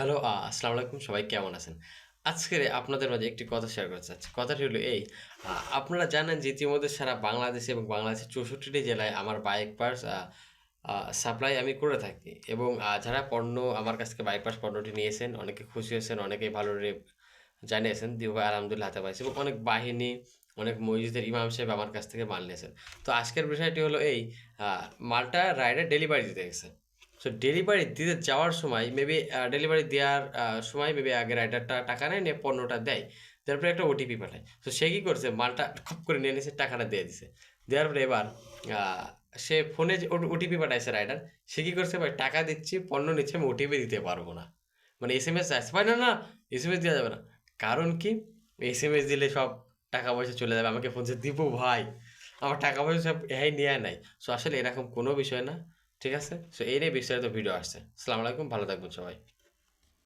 Hello আসসালামু আলাইকুম সবাই কেমন আছেন? আজকে আপনাদের মাঝে একটি কথা শেয়ার করতে চাচ্ছি। কথাটি হলো এই, আপনারা জানেন যে ইতিমধ্যে সারা বাংলাদেশে এবং বাংলাদেশের চৌষট্টিটি জেলায় আমার বাইক আ সাপ্লাই আমি করে থাকি এবং যারা পণ্য আমার কাছ থেকে বাইক পার্টস পণ্যটি নিয়েছেন, অনেকে খুশি হয়েছেন, অনেকেই ভালো জানিয়েছেন। দিবু ভাই আলহামদুলিল্লাহ হাতে পাইছি এবং অনেক বাহিনী, অনেক মসজিদের ইমাম সাহেব আমার কাছ থেকে মাল নিয়েছেন। তো আজকের বিষয়টি হলো এই, মালটা রাইডার ডেলিভারি দিতে গেছে। সো ডেলিভারি দিতে যাওয়ার সময় মেবি ডেলিভারি দেওয়ার সময় মেবি আগে রাইডারটা টাকা নেয়, নিয়ে পণ্যটা দেয়। দেওয়ার পরে একটা ওটিপি পাঠায়। তো সে কী করছে? মালটা খপ করে নিয়ে নিছে, টাকাটা দিয়ে দিছে। দেওয়ার পরে এবার সে ফোনে যে ওটিপি পাঠাইছে রাইডার, সে কী করছে? ভাই টাকা দিচ্ছি, পণ্য নিচ্ছে আমি ওটিপি দিতে পারব না। মানে এস এম এস আসছে। ভাই না, না এস দেওয়া যাবে না। কারণ কি? এস এম এস দিলে সব টাকা-পয়সা চলে যাবে। আমাকে ফোন "দীপু ভাই, আমার টাকা-পয়সা সব এহাই নিয়া নেয়।" সো আসলে এরকম কোনো বিষয় না। ঠিক আছে? সো এই নিয়ে বিস্তারিত ভিডিও আসছে। সালামালাইকুম ভালো থাকবেন সবাই।